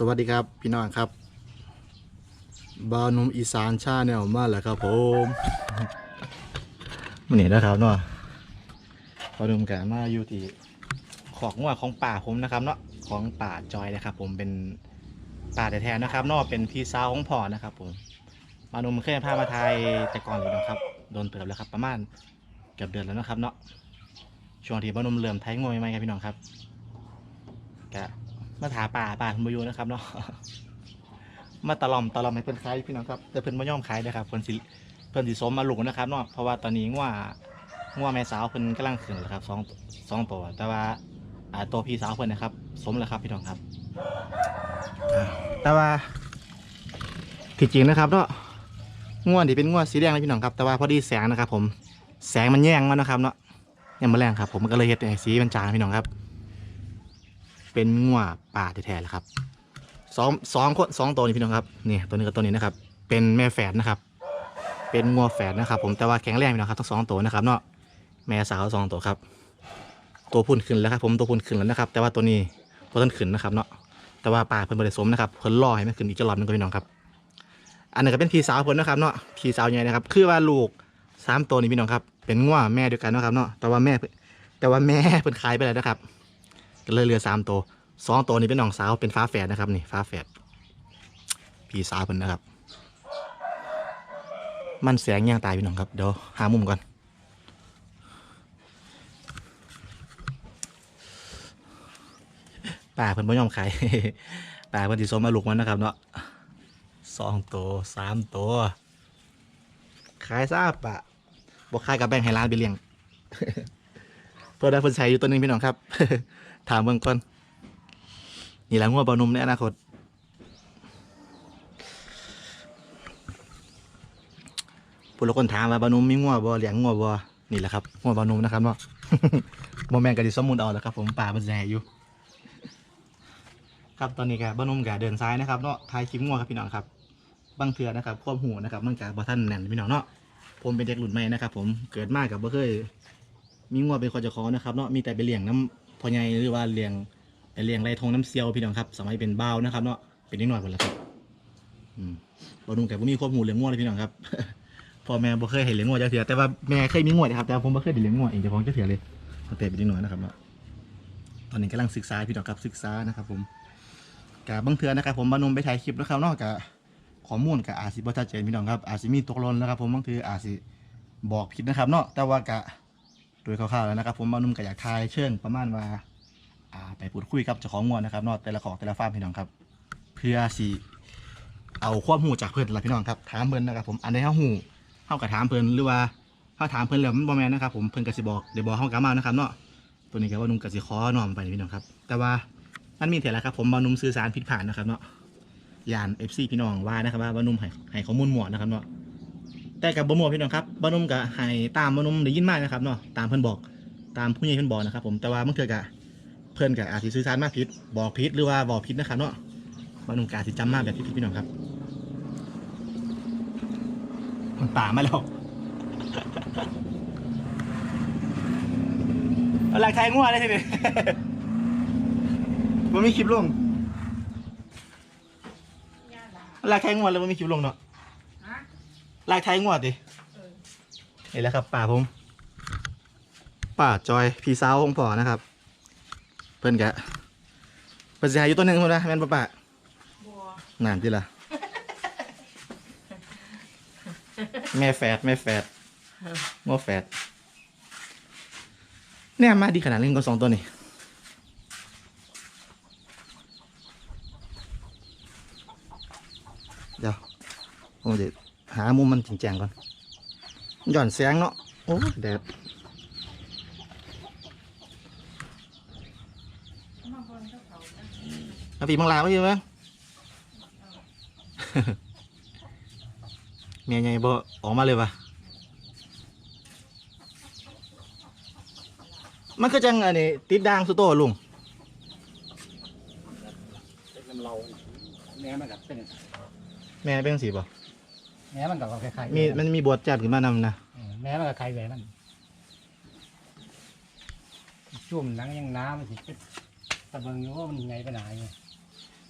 สวัสดีครับพี่น้องครับบาวนุ่มอีสานชาแนลมาแล้วครับผมมันนี่นะครับเนาะบาวนุ่มแกมาอยู่ที่ของงัวของป่าผมนะครับเนาะของป่าจอยนะครับ ผมเป็นป่าแท้ๆนะครับเนาะเป็นพี่สาวของพ่อนะครับ ผมบาวนุ่มเคยพามาไทยแต่ก่อนอยู่นะครับโดนเติบแล้วครับ ประมาณเกือบเดือนแล้วนะครับ เนาะช่วงที่บาวนุ่มเริ่มไทยงวยใหม่ครับพี่น้องครับกะ มาถาป่าป่าคุณบอยูนะครับเนาะมาตะลอมตะลอมให้เพิ่นขายพี่น้องครับแต่เพิ่นไม่ยอมขายนะครับเพิ่นสิเพิ่นสิสมมาลูกนะครับเนาะเพราะว่าตอนนี้ง่วง่วแม่สาวเพิ่นกำลังขึ้นแล้วครับสองสองตัวแต่ว่าอ่าตัวพี่สาวเพิ่นนะครับ สมแล้วครับพี่น้องครับ แต่ว่าที่จริงนะครับเนาะง่วนี่เป็นง่วสีแดงนะพี่น้องครับ แต่ว่าพอดีแสงนะครับ ผมแสงมันแย่งมันนะครับเนาะยังมาแรงครับ ผมก็เลยเฮ็ดสีมันจางพี่น้องครับ เป็นงัวป่าแท้ๆเลยครับสองสองคนสองตัวนี้พี่น้องครับนี่ตัวนี้กับตัวนี้นะครับ เป็นแม่แฝดนะครับ เป็นงัวแฝดนะครับ ผมแต่ว่าแข็งแรงพี่น้องครับทั้งสองตัวนะครับเนาะแม่สาวสองตัวครับ ตัวพุ่นขึ้นแล้วครับ ผมตัวพุ่นขึ้นแล้วนะครับ แต่ว่าตัวนี้ตัวต้นขึ้นนะครับเนาะแต่ว่าป่าเพิ่นบริสมนะครับเพิ่นล่อให้มันขึ้นอีกจะรอบนึงก็พี่น้องครับ อันนี้ก็เป็นพี่สาวเพิ่นนะครับเนาะพี่สาวใหญ่นะครับ คือว่าลูกสามตัวนี้พี่น้องครับ เป็นงัวแม่เดียวกันนะครับเนาะแต่ว่าแม่แต่ว่าแม่เพิ่นขายไปแล้วนะครับ ก็เลยเหลือสามตัวสองตัวนี้เป็นน้องสาวเป็นฟ้าแฝดนะครับนี่ฟ้าแฝดพี่สาวเพิ่นนะครับ มันแสงย่างตายพี่น้องครับเดี๋ยวหามุมก่อนป่าเพิ่นบ่ยอมขายป่าเพิ่นสิสมมาลูกมันนะครับเนาะสองตัวสามตัวขายซาป่ะบ่ขายกับแบ่งให้ร้านไปเลี้ยง เพื่อได้เพิ่นใช้อยู่ตัวนึงพี่น้องครับ ถามเบิ่งก่อนนี่แหละงัวบอนุ่มในอนาคตผู้ละคนถามว่าบอนุ่มมีงัวบ่เลี้ยงงัวบ่นี่แหละครับงัวบอนุ่มนะครับเนาะโมแมนก็ดิสมมุติเอาแล้วครับ ผมป่ามันแย่อยู่ ครับตอนนี้ก็บอนุ่มก็เดินซ้ายนะครับเนาะทายคลิปงัวครับพี่น้องครับบางเถื่อนะครับความหูนะครับมันก็บ่ทันแน่นพี่น้องเนาะผมเป็นเด็กรุ่นใหม่นะครับ ผมเกิดมากับบ่เคย มีงัวเป็นคนเจะขอนะครับเนาะมีแต่ไปเลี้ยงน้ำพอใหญ่หรือว่าเลี้ยงไปเลี้ยงไรทงน้ำเซียวพี่น้องครับ สมัยเป็นบ่าวนะครับเนาะเป็นนิดหน่อยหมดแล้วครับอืมบอนุ่งแต่ผมมีความหูเลี้ยงงัวเลยพี่น้องครับพ่อแม่บ่เคยเห็นเลี้ยงงัวจักเถื่อแต่ว่าแม่เคยมีงัวนะครับแต่ผมบ่เคยได้เลี้ยงงัวเองเจ้าของจักเถื่อเลยตั้งแต่เป็นนิดหน่อยนะครับเนาะตอนนี้กำลังศึกษาพี่น้องครับศึกษานะครับ ผมกับบางเถื่อนะครับ ผมบานุ่มไปถ่ายคลิปนะครับเนาะกับข้อมูลกับอาจสิบ่ชัดเจนพี่น้องครับอาจสิมีตกหล่นนะครับ ผมบางทีอาจสิบอกผิดนะครับเนาะแต่ว่ากะ ดยคร่าวๆแล้วนะครับ ผมบานุ่มก็อยากทายเชิงประมาณว่าอ่าไปพูดคุยกับเจ้าของงวนนะครับเนอแต่ละของแต่ละฟาร์มพี่น้องครับ เพื่อสิเอาความหูจากเพื่อนละพี่น้องครับถามเพิ่อนนะครับ ผมอันใดเฮาหูเฮาก็ถามเพิ่อนหรือว่าถ้าถามเพิ่อนแล้วมันบ่แมนนะครับผมเพิ่อนกสิบอกเดี๋ยวบอกเฮากลับมานะครับเนาะตัวนี้ก็ว่านุ่มกสิขอนอมไปพี่น้องครับ แต่ว่ามันมีเถอะแล้วครับ ผมบานุ่มสื่อสารผิดพลาดนะครับเนาะยาน FC พี่น้องว่านะครับว่าบานุ่มให้ให้ข้อมูลหมวดนะครับเนาะ แต่กับบหมวพี่น้องครับบนุ่มกับให้ตามบนุ่มได้ยินมากนะครับเนาะตามเพื่อนบอกตามผู้ใหญ่เพื่อนบอกนะครับ ผมแต่ว่าบางเทื่อกะเพื่อนกะอาจจะสื่อสารมาผิดบอกผิดหรือว่าบอกผิดนะครับเนาะบนุ่มกอาจจะจำมาแบบผิดๆพี่น้องครับมันป่ามาแล้วเอาหลักไทยงัวเลยทีนี้มันมีคลิปลงเอาหลักไทยงัวแล้วมันมีคลิปลงเนาะ ลายไทยงวดดินี่แหละครับป่าผมป่าจอยพี่สาวของพ่อนะครับ เพิ่นกะเพิ่นสิใหาอยู่ตัวหนึ่งคนนะแม่นป่ะป่าบัวนั่นที่ละแม่แฝดแม่แฝดงอแฝดเนี่ยมาดีขนาดนี้ก็สองตัวนี่เดี๋ยวผมจะ หามุมมันจริงจังก่อนหย่อนแสงเนาะโอ้ยแดดมาบนเจ้าเขานะเอาปีมังลาไว้อยู่มั้งเมียใหญ่บ่ออกมาเลยปะมันก็จังอันนี้ติดด่างสุดโตลุงน้ำเราแม่มันกับเป็นแม่เป็นสีบ่ แม่มันกับคล้ายๆมีมันมีบทจับขึ้นมานำนะเออแม่มันกับคล้ายแหวนมันชุ่มหนังยังน้ำมันสิเป็นตะเบิงอยู่ว่ามันไงไปไหนไง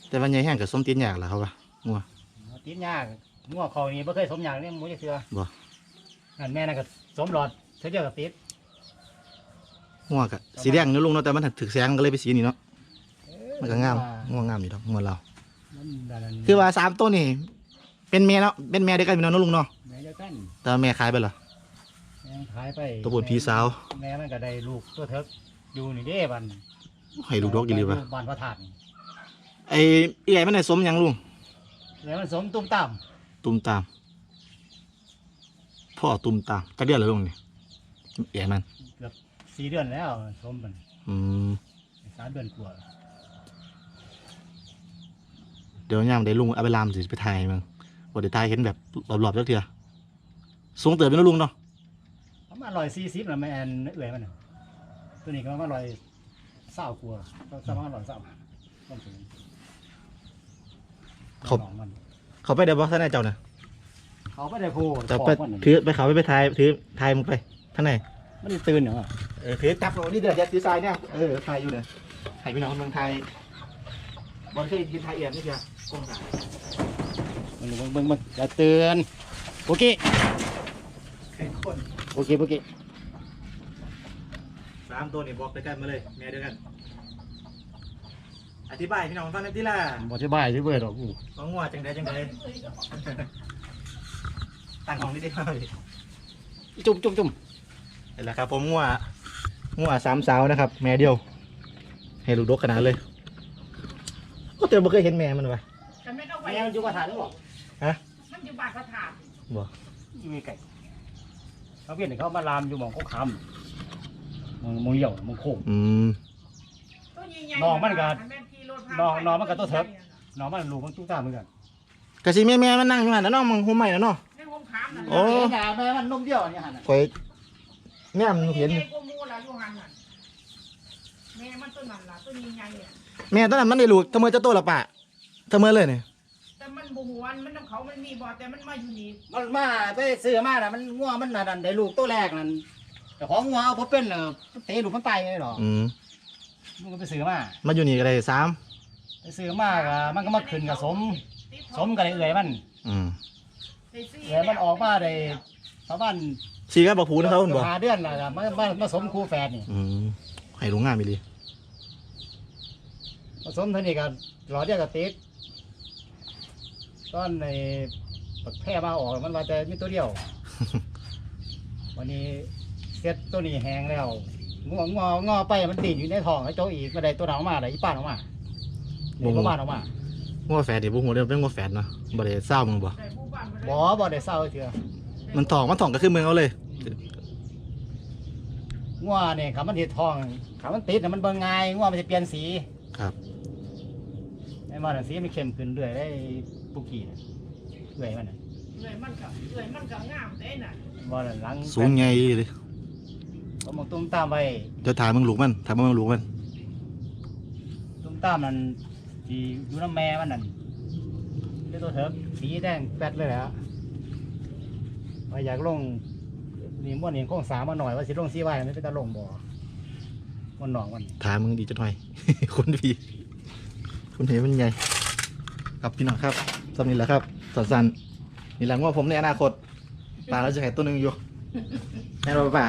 แต่วันใหญ่แห้งกับส้มตีนยากแหละครับว่างัวติดยากงัวเขานี่บ่เคยสมอย่างนี่หมูจะเสือบ่นั่นแม่นั่นก็สมหลอดเธอเดียวกับติดงัวกะสีแดงเนาะลุงเนาะแต่มันถึกแสงก็เลยไปสีนี้เนาะมันก็งามงัวงามอยู่ดอกงัวเรามันแบบนั้นคือว่าสามตัวนี่ เป็นแม่เนาะเป็นแม่เดียวกันพี่น้องเนาะลุงเนาะแม่เดียวกันแต่ว่าแม่ขายไปเหรอแม่ขายไปตัวบุญพี่สาวแม่มันก็ได้ลูกตัวเถิกอยู่นี่เด้บันให้ลูกดอกอีหลีวะบ้านพระธาตุนี่ไอ้อีไอ้มันได้สมหยังลุงแล้วมันสมตุ้มตามตุ่มตาม พ่อตุ่มตามกระเดียนเหรอลุงนี่เอ๋มันเกือบสี่เดือนแล้วสมมันอืมสามเดือนกว่าเดี๋ยวยามได้ลุงเอาไปลามสิไปถ่ายมึง บ่ได้ถ่ายเห็นแบบรอบๆจักเทื่อสูงเติบเป็นลุงเนาะประมาณร้อยสี่สิบนะแม่นเอื่อยมันน่ะตัวนี้ก็ประมาณร้อยเศร้ากว่าก็ประมาณร้อยเศร้าต้นสูงเขาน้องมัน เขาไปเดี๋ยวบ่ท่านนายเจ้าน่ะเขาไม่ได้พูดจะไปบอกมันน่ะถือไปเขาไปไปถ่ายถือถ่ายมึงไปท่านไหนมันตื่นเหรอเออถือจับเรานี่เดือดยัดถือทรายเนี่ยเออถ่ายอยู่เนี่ยถ่ายพี่น้องคนเมืองไทยบอลเคยกินไทยเอี่ยมนี่เดียวกงถ่าย มึงมึงมึงมึงอย่าเตือนโอเคแข่งคนโอเคโอเคสามตัวนี่บอกด้วยกันมาเลยแม่เดียวกัน อธิบายพี่น้องฟังหน่อยทีละบอธิบายที่เบิร์ดหรอกอู้ว่างัวจังใดจังใดตั้งของนี่ได้ไหมจุ่มจุ่มจุ่มเห็นแล้วครับผมงัวงัวสามสาวนะครับ แม่เดียว ให้ลูกดกขนาดเลย ก็เตือนบ่เคยเห็นแม่มันวะแต่ไม่ต้องไปแม่มันอยู่กระถางหรือเปล่า มันอยู่บ้านพระธาตุบ่อยู่ไกลเขาเพี้ยนเขามาลามอยู่หมองเขาคำมึงมึงเหี่ยวมึงโค้ง อืมตัวใหญ่ๆน้องมันก็แม่ขี่รถผ่าน้องไปน้องมันก็ตัวเถิกน้องมันลูกมันตุ้งตามเหมือนกันกะสิแม่แม่มันนั่งอยู่หันแล้วน้องมึงหุ่มใหม่แล้วเนาะในห้องขามนั่นโอ้แม่แม่มันนมเดียวนี่ฮะน่ะข่อยแม่มันเห็นใหญ่กว่าหมูล่ะอยู่หันน่ะแม่มันตัวนั้นล่ะตัวใหญ่ๆเนี่ยแม่ตอนนั้นมันได้ลูกเสมอจะโตและปะเสมอเลยเนี่ย แต่มันบ่หวนมันน้ำเขามันมีบ่แต่มันมาอยู่นี่มันมาไปซื้อมาน่ะมันงัวมันน่ะนั่นได้ลูกตัวแรกนั่นแต่ของงัวเอาพอเป็นเออเตะลูกมันตายเลยหรออืมมึงก็ไปซื้อมา มาอยู่นี่ก็ได้สามไปซื้อมาก็มันก็มาขึ้นกับสม สมกับไอ้เอื่อยมัน อืมได้สี่เอื่อยมันออกมาได้ ประมาณชีก็บอกผูนะครับคุณบอกหาเดือนแล้วก็มามามาสมคู่แฝดนี่อืมให้ลุงงามไปดีผสมเท่านี้ก็หลอดเดียวกับติด ตอนในปักแพร่มาออกมันว่าจะมีตัวเดียว วันนี้เซ็ตตัวนี้แห้งแล้วงององอไปมันติดอยู่ในท้องไอ้โจกอีกมาได้ตัวหนาวมาได้อีป้านออกมาเด็กบ้านออกมางัวแฝดเดี๋ยวบุ้งหัวเดียวเป็นงัวแฝดเนาะบ่ได้เศร้ามึงบ่ได้ผู้บ้านมาเลยบ่บ่ได้เศร้าเถื่อมันทองมันทองก็คือมึงเอาเลยงัวเนี่ยขามันติดท้องขามันติดน่ะมันเบิ่งง่ายงัวมันจะเปลี่ยนสีครับ ไอ้มันนะสีมันเข้มขึ้นเรื่อยได้ ปุกกี้น่ะเรื่อยมันน่ะเลยมันก็เลยมันก็งามเด้น่ะบ่ได้หลังสูงใหญ่เลยผมมองตุ้มตามไปเดี๋ยวถ่ายมึงลูกมันถ่ายมึงลูกมันตุ้มตามนั่นที่อยู่น้ำแม่มันนั่นเจ้าตัวเถิกสีแดงแป๊ดเลยแหละว่าอยากลงนี่ม่วนนี่โค้งสามมาหน่อยว่าสิลงซีไว้ไม่เป็นตาลงบ่มันหนองมันถ่ายมึงดีจังหน่อย คนดีคนเห็นมันใหญ่ครับพี่น้องครับ สำนี้แหละครับสั้นๆนี่แหละว่าผมในอนาคตปลาเราจะแข่ตัวหนึ่งอยู่แม่เราปะ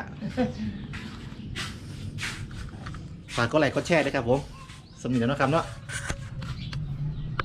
ฝากก็ไลค์ก็แชร์ด้วยครับผมสำนีแล้วนะครับเนาะ